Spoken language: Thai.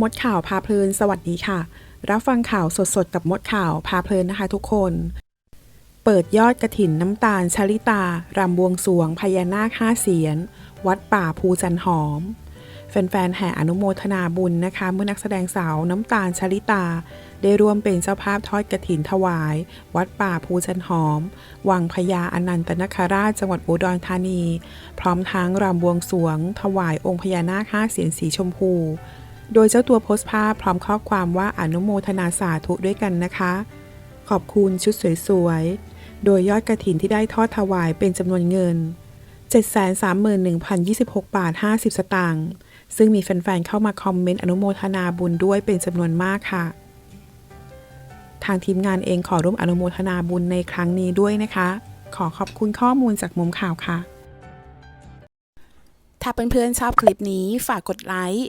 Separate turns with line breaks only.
มดข่าวพาเพลิน สวัสดีค่ะ รับฟังข่าวสดๆ กับมดข่าวพาเพลินนะคะทุกคน เปิดยอดกระถินน้ำตาลชลิตารำบวงสวงพญานาคห้าเสียน วัดป่าภูจันหอม แฟนๆ แห่อนุโมทนาบุญนะคะ เมื่อนักแสดงสาวน้ำตาลชลิตา ได้ร่วมเป็นเจ้าภาพทอดกระถินถวาย วัดป่าภูจันหอม วังพญาอนันตนคราชจังหวัดอุดรธานี พร้อมทั้งรำบวงสวง ถวายองค์พญานาคห้าเสียนสีชมพู โดยเจ้าตัวโพสต์ภาพพร้อมข้อความว่าอนุโมทนาสาธุด้วยกันนะคะ ขอบคุณชุดสวยๆ โดยยอดกระถินที่ได้ทอดถวายเป็นจำนวนเงิน 731,026 บาท 50 สตางค์ซึ่งมีแฟนๆ เข้ามาคอมเมนต์อนุโมทนาบุญด้วยเป็นจำนวนมากค่ะ ทางทีมงานเองขอร่วมอนุโมทนาบุญในครั้งนี้ด้วยนะคะ ขอขอบคุณข้อมูลจากมุมข่าวค่ะ ถ้าเพื่อนๆชอบคลิปนี้ฝากกดไลค์